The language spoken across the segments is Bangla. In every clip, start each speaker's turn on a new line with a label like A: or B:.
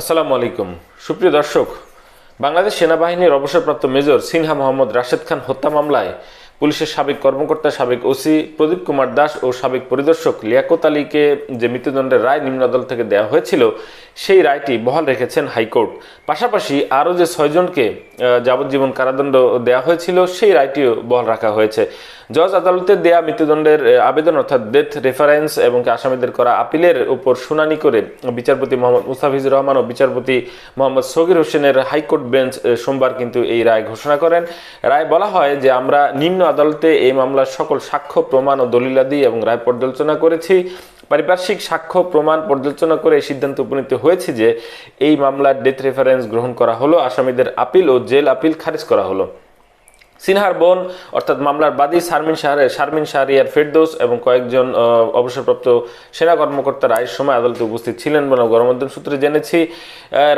A: আসসালামু আলাইকুম। সুপ্রিয় দর্শক বাংলাদেশ সেনাবাহিনীর অবসরপ্রাপ্ত মেজর সিনহা মোহাম্মদ রাশেদ খান হত্যা মামলায় পুলিশের সাবেক কর্মকর্তা, সাবেক ওসি প্রদীপ কুমার দাস ও সাবেক পরিদর্শক লিয়াকত আলীকে যে মৃত্যুদণ্ডের রায় নিম্ন আদালত থেকে দেওয়া হয়েছিল, সেই রায়টি বহাল রেখেছেন হাইকোর্ট। পাশাপাশি আরও যে ছয়জনকে যাবজ্জীবন কারাদণ্ড দেওয়া হয়েছিল, সেই রায়টিও বহাল রাখা হয়েছে। জজ আদালতের দেয়া মৃত্যুদণ্ডের আবেদন অর্থাৎ ডেথ রেফারেন্স এবং আসামিদের করা আপিলের উপর শুনানি করে বিচারপতি মোহাম্মদ মুস্তাফিজুর রহমান ও বিচারপতি মোহাম্মদ সগির হোসেনের হাইকোর্ট বেঞ্চ সোমবার কিন্তু এই রায় ঘোষণা করেন। রায় বলা হয় যে আমরা নিম্ন আদালতে এই মামলার সকল সাক্ষ্য, প্রমাণ ও দলিলাদি এবং রায় পর্যালোচনা করেছি। পারিপার্শ্বিক সাক্ষ্য, প্রমাণ পর্যালোচনা করে সিদ্ধান্ত উপনীত হয়েছে যে এই মামলার ডেথ রেফারেন্স গ্রহণ করা হলো, আসামিদের আপিল ও জেল আপিল খারিজ করা হলো। সিনহার বোন, অর্থাৎ মামলার বাদী শারমিন শাহরে শারমিন শাহরিয়ার ফেরদোস এবং কয়েকজন অবসরপ্রাপ্ত সেনা কর্মকর্তা রায়ের সময় আদালতে উপস্থিত ছিলেন বলে গণমাধ্যম সূত্রে জেনেছি।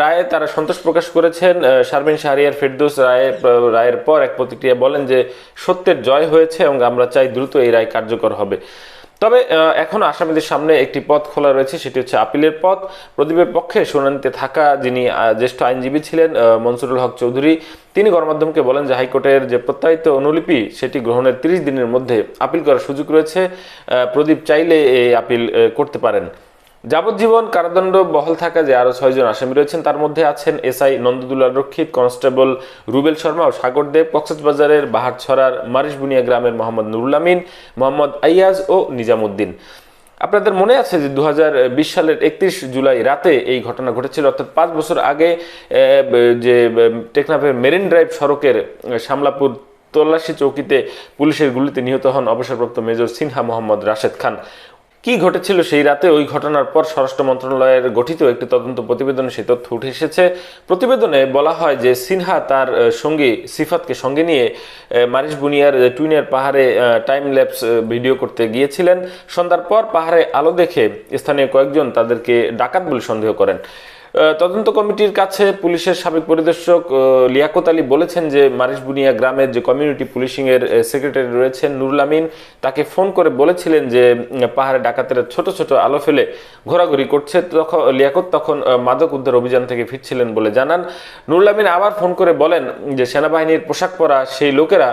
A: রায়ে তারা সন্তোষ প্রকাশ করেছেন। শারমিন শাহরিয়ার ফেরদোস রায়ের রায়ের পর এক প্রতিক্রিয়া বলেন যে সত্যের জয় হয়েছে এবং আমরা চাই দ্রুত এই রায় কার্যকর হবে। তবে এখন আসামিদের সামনে একটি পথ খোলা রয়েছে, সেটি হচ্ছে আপিলের পথ। প্রদীপের পক্ষে শুনানিতে থাকা যিনি জ্যেষ্ঠ আইনজীবী ছিলেন মনসুরুল হক চৌধুরী, তিনি গণমাধ্যমকে বলেন যে হাইকোর্টের যে প্রত্যায়িত অনুলিপি, সেটি গ্রহণের তিরিশ দিনের মধ্যে আপিল করার সুযোগ রয়েছে। প্রদীপ চাইলে এই আপিল করতে পারেন। যাবজ্জীবন কারাদণ্ড বহাল থাকা যে আরও ছয়জন আসামি রয়েছেন, তার মধ্যে আছেন এসআই নন্দদুলাল রক্ষিত, কনস্টেবল রুবেল শর্মা ও সাগরদেব কক্সবাজারের বাহারছড়ার মারিশবুনিয়া গ্রামের মোহাম্মদ নুরুল আমিন, মোহাম্মদ আইয়াজ ও নিজামুদ্দিন। আপনাদের মনে আছে যে দু হাজার বিশ সালের একত্রিশ জুলাই রাতে এই ঘটনা ঘটেছিল, অর্থাৎ পাঁচ বছর আগে যে টেকনাফের মেরিন ড্রাইভ সড়কের শামলাপুর তল্লাশি চৌকিতে পুলিশের গুলিতে নিহত হন অবসরপ্রাপ্ত মেজর সিনহা মোহাম্মদ রাশেদ খান। কি ঘটেছিল সেই রাতে ওই ঘটনার পর স্বরাষ্ট্র মন্ত্রণালয়ের গঠিত একটি তদন্ত প্রতিবেদনে সেই তথ্য উঠে এসেছে। প্রতিবেদনে বলা হয় যে সিনহা তার সঙ্গী সিফাতকে সঙ্গে নিয়ে মারিশ বুনিয়ার টুইনের পাহাড়ে টাইম ল্যাপস ভিডিও করতে গিয়েছিলেন। সন্ধ্যার পর পাহাড়ে আলো দেখে স্থানীয় কয়েকজন তাদেরকে ডাকাত বলে সন্দেহ করেন। তদন্ত কমিটির কাছে পুলিশের সাবেক পরিদর্শক লিয়াকত আলী বলেছেন যে মারিশবুনিয়া গ্রামের যে কমিউনিটি পুলিশিং এর সেক্রেটারি রয়েছেন নুরুল আমিন, তাকে ফোন করে বলেছিলেন যে পাহাড়ে ডাকাতেরা ছোট ছোট আলো ফেলে ঘোরাঘুরি করছে। তখন, লিয়াকত তখন মাদক উদ্ধার অভিযান থেকে ফিরছিলেন বলে জানান। নুরুল আমিন আবার ফোন করে বলেন যে, সেনাবাহিনীর পোশাক পরা সেই লোকেরা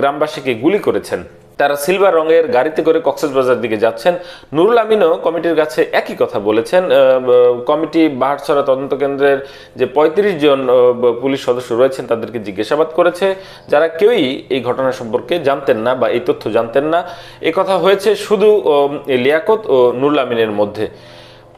A: গ্রামবাসীকে গুলি করেছেন। তারা সিলভার রঙের গাড়িতে করে কক্সবাজার দিকে যাচ্ছেন। নুরুল আমিনও কমিটির কাছে একই কথা বলেছেন। কমিটি বাহারছড়া তদন্ত কেন্দ্রের যে পঁয়ত্রিশ জন পুলিশ সদস্য রয়েছেন, তাদেরকে জিজ্ঞাসাবাদ করেছে। যারা কেউই এই ঘটনা সম্পর্কে জানতেন না বা এই তথ্য জানতেন না। কথা হয়েছে শুধু লিয়াকত ও নুরুল আমিনের মধ্যে।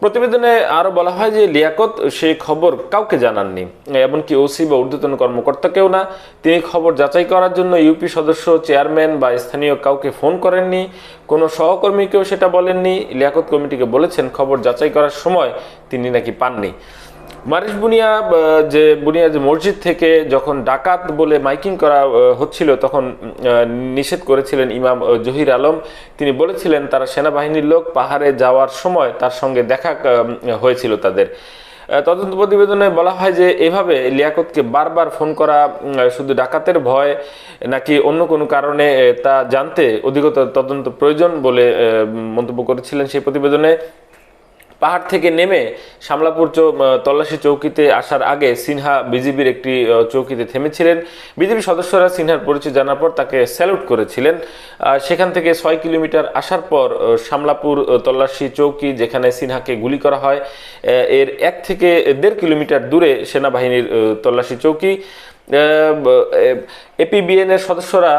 A: প্রতিবেদনে আরও বলা হয় যে লিয়াকত সেই খবর কাউকে জানাননি, এমনকি ওসি বা ঊর্ধ্বতন কর্মকর্তাকেও না। তিনি খবর যাচাই করার জন্য ইউপি সদস্য, চেয়ারম্যান বা স্থানীয় কাউকে ফোন করেননি, কোনো সহকর্মীকেও সেটা বলেননি। লিয়াকত কমিটিকে বলেছেন খবর যাচাই করার সময় তিনি নাকি পাননি। মারিশ বুনিয়া যে বুনিয়া যে মসজিদ থেকে যখন ডাকাত বলে মাইকিং করা হচ্ছিল, তখন নিষেধ করেছিলেন ইমাম জহির আলম। তিনি বলেছিলেন, তারা সেনাবাহিনীর লোক, পাহাড়ে যাওয়ার সময় তার সঙ্গে দেখা হয়েছিল তাদের। তদন্ত প্রতিবেদনে বলা হয় যে, এভাবে লিয়াকতকে বারবার ফোন করা শুধু ডাকাতের ভয়, নাকি অন্য কোনো কারণে তা জানতে অধিকতর তদন্ত প্রয়োজন বলে মন্তব্য করেছিলেন সেই প্রতিবেদনে। পাহাড় থেকে নেমে শামলাপুর তল্লাশি চৌকিতে আসার আগে সিনহা বিজিবির একটি চৌকিতে থেমেছিলেন। বিজেপি সদস্যরা সিনহার পরিচয় জানার পর তাকে স্যালুট করেছিলেন। সেখান থেকে ছয় কিলোমিটার আসার পর শামলাপুর তল্লাশি চৌকি যেখানে সিনহাকে গুলি করা হয় এর এক থেকে দেড় কিলোমিটার দূরে সেনাবাহিনীর তল্লাশি চৌকি। এপিবিএন এর সদস্যরা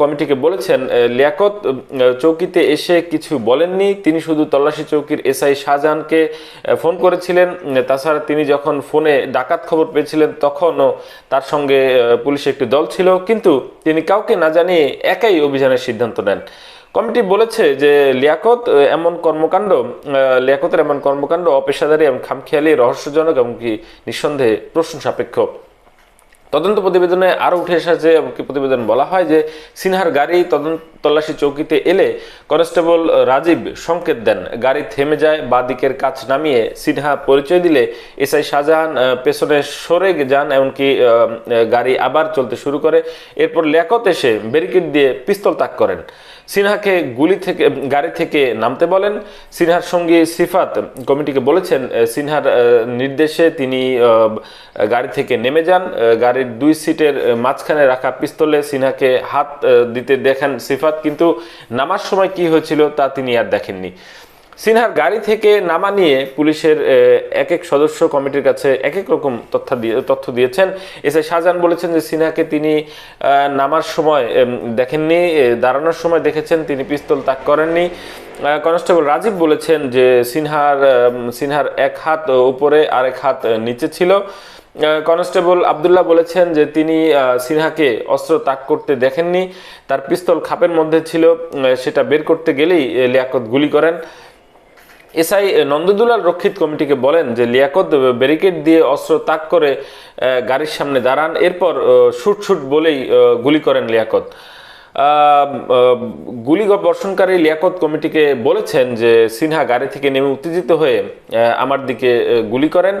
A: কমিটিকে বলেছেন লিয়াকত চৌকিতে এসে কিছু বলেননি। তিনি শুধু তল্লাশি চৌকির এসআই শাহজাহানকে ফোন করেছিলেন। তাছাড়া তিনি যখন ফোনে ডাকাত খবর পেয়েছিলেন, তখনও তার সঙ্গে পুলিশের একটি দল ছিল। কিন্তু তিনি কাউকে না জানিয়ে একাই অভিযানের সিদ্ধান্ত নেন। কমিটি বলেছে যে, লিয়াকত এমন কর্মকাণ্ড লিয়াকতের এমন কর্মকাণ্ড অপেশাদারী এবং খামখেয়ালি, রহস্যজনক এবং কি নিঃসন্দেহে প্রশ্ন সাপেক্ষ তদন্ত প্রতিবেদনে আরও উঠে এসেছে এমনকি প্রতিবেদন বলা হয় যে সিনহার গাড়ি তদন্ত তল্লাশি চৌকিতে এলে কনস্টেবল রাজীব সংকেত দেন। গাড়ি থেমে যায় বা দিকের কাছ নামিয়ে সিনহা পরিচয় দিলে এসআই শাহজাহান পেছনে সরে যান এমনকি গাড়ি আবার চলতে শুরু করে। এরপর লেকত এসে ব্যারিকেড দিয়ে পিস্তল তাক করেন। সিনহাকে গুলি থেকে গাড়ি থেকে নামতে বলেন। সিনহার সঙ্গে সিফাত কমিটিকে বলেছেন সিনহার নির্দেশে তিনি গাড়ি থেকে নেমে যান। আহ, গাড়ির দুই সিটের মাঝখানে রাখা পিস্তলে সিনহাকে হাত দিতে দেখেন সিফাত, কিন্তু নামার সময় কি হয়েছিল তা তিনি আর দেখেননি। সিনহার গাড়ি থেকে নামা নিয়ে পুলিশের এক এক সদস্য কমিটির কাছে এক এক রকম তথ্য দিয়ে, তথ্য দিয়েছেন। এসে শাহজাহান বলেছেন যে সিনহাকে তিনি নামার সময় দেখেননি দাঁড়ানোর সময় দেখেছেন, তিনি পিস্তল তাক করেননি। কনস্টেবল রাজীব বলেছেন যে সিনহার সিনহার এক হাত উপরে আর এক হাত নিচে ছিল। কনস্টেবল আবদুল্লাহ বলেছেন যে তিনি সিনহাকে অস্ত্র তাক করতে দেখেননি। তার পিস্তল খাপের মধ্যে ছিল সেটা বের করতে গেলেই লিয়াকত গুলি করেন। এসআই নন্দদুলাল রক্ষিত কমিটিকে বলেন যে লিয়াকত ব্যারিকেড দিয়ে অস্ত্র তাক করে গাড়ির সামনে দাঁড়ান। এরপর শুট শুট বলেই গুলি করেন লিয়াকত। গুলি বর্ষণকারী লিয়াকত কমিটিকে বলেছেন যে সিনহা গাড়ি থেকে নেমে উত্তেজিত হয়ে আমার দিকে গুলি করেন।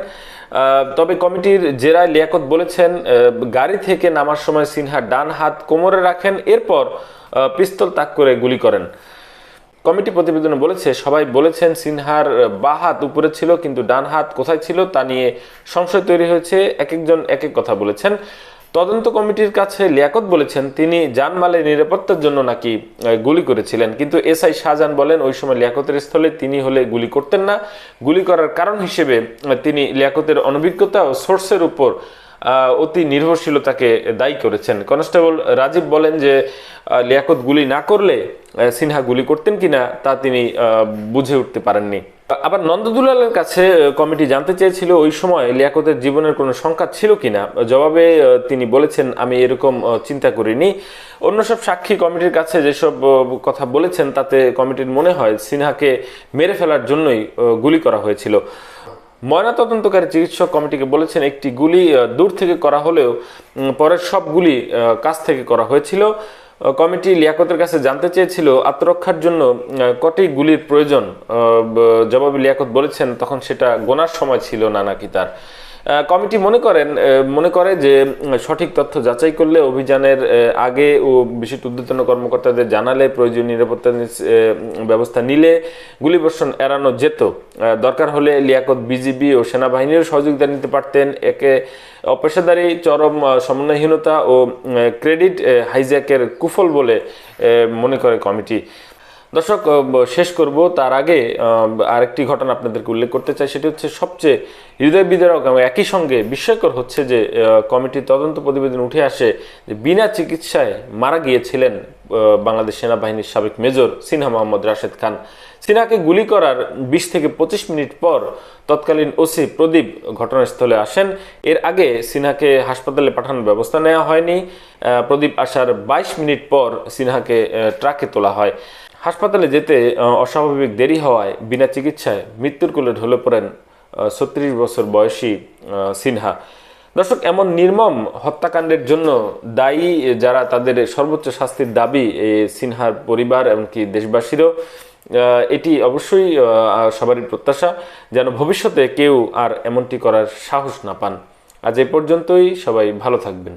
A: তবে কমিটির জেরায় লিয়াকত বলেছেন গাড়ি থেকে নামার সময় সিনহা ডান হাত কোমরে রাখেন, এরপর পিস্তল তাক করে গুলি করেন। কমিটি প্রতিবেদনে বলেছে, সবাই বলেছেন সিনহার বা হাত উপরে ছিল, কিন্তু ডান হাত কোথায় ছিল তা নিয়ে সংশয় তৈরি হয়েছে। এক একজন এক এক কথা বলেছেন। তদন্ত কমিটির কাছে লিয়াকত বলেছেন, তিনি জানমালের নিরাপত্তার জন্য নাকি গুলি করেছিলেন। কিন্তু এসআই শাহজাহান বলেন, ওই সময় লিয়াকতের স্থলে তিনি হলে গুলি করতেন না। গুলি করার কারণ হিসেবে তিনি লিয়াকতের অনভিজ্ঞতা ও সোর্সের উপর অতি নির্ভরশীলতাকে দায়ী করেছেন। কনস্টেবল রাজীব বলেন যে লিয়াকত গুলি না করলে সিনহা গুলি করতেন কিনা তা তিনি বুঝে উঠতে পারেননি। আবার নন্দদুলালের কাছে কমিটি জানতে চেয়েছিল ওই সময় লিয়াকতের জীবনের কোনো সংখ্যা ছিল কিনা। জবাবে তিনি বলেছেন, আমি এরকম চিন্তা করিনি। অন্য সব সাক্ষী কমিটির কাছে যেসব কথা বলেছেন, তাতে কমিটির মনে হয় সিনহাকে মেরে ফেলার জন্যই গুলি করা হয়েছিল। ময়নাতদন্তকারী চিকিৎসক কমিটিকে বলেছেন, একটি গুলি দূর থেকে করা হলেও পরের সব গুলি কাছ থেকে করা হয়েছিল। কমিটি লিয়াকতের কাছে জানতে চেয়েছিল, আত্মরক্ষার জন্য কটি গুলির প্রয়োজন। জবাবে লিয়াকত বলেছেন, তখন সেটা গোনার সময় ছিল না নাকি তার। কমিটি মনে করেন মনে করে যে সঠিক তথ্য যাচাই করলে অভিযানের আগে ও বিশেষ উদ্যতন কর্মকর্তাদের জানালে, প্রয়োজনীয় নিরাপত্তা ব্যবস্থা নিলে গুলিবর্ষণ এড়ানো যেত। দরকার হলে লিয়াকত বিজিবি ও সেনাবাহিনীর সহযোগিতা নিতে পারতেন। একে অপেশাদারি, চরম সমন্বয়হীনতা ও ক্রেডিট হাইজ্যাকের কুফল বলে মনে করে কমিটি। দর্শক শেষ করব। তার আগে আরেকটি ঘটনা আপনাদেরকে উল্লেখ করতে চাই, সেটি হচ্ছে সবচেয়ে হৃদয় বিদারক এবং একই সঙ্গে বিস্ময়কর হচ্ছে যে কমিটির তদন্ত প্রতিবেদন উঠে আসে যে বিনা চিকিৎসায় মারা গিয়েছিলেন বাংলাদেশ সেনাবাহিনীর সাবেক মেজর সিনহা মোহাম্মদ রাশেদ খান। সিনহাকে গুলি করার বিশ থেকে পঁচিশ মিনিট পর তৎকালীন ওসি প্রদীপ ঘটনাস্থলে আসেন। এর আগে সিনহাকে হাসপাতালে পাঠানোর ব্যবস্থা নেওয়া হয়নি। প্রদীপ আসার বাইশ মিনিট পর সিনহাকে ট্রাকে তোলা হয়। হাসপাতালে যেতে অস্বাভাবিক দেরি হওয়ায় বিনা চিকিৎসায় মৃত্যুর কোলে ঢলে পড়েন ছত্রিশ বছর বয়সী সিনহা। দর্শক, এমন নির্মম হত্যাকাণ্ডের জন্য দায়ী যারা, তাদের সর্বোচ্চ শাস্তির দাবি সিনহার পরিবার এমনকি দেশবাসীরও। এটি অবশ্যই সবারই প্রত্যাশা যেন ভবিষ্যতে কেউ আর এমনটি করার সাহস না পান। আজ এ পর্যন্তই, সবাই ভালো থাকবেন।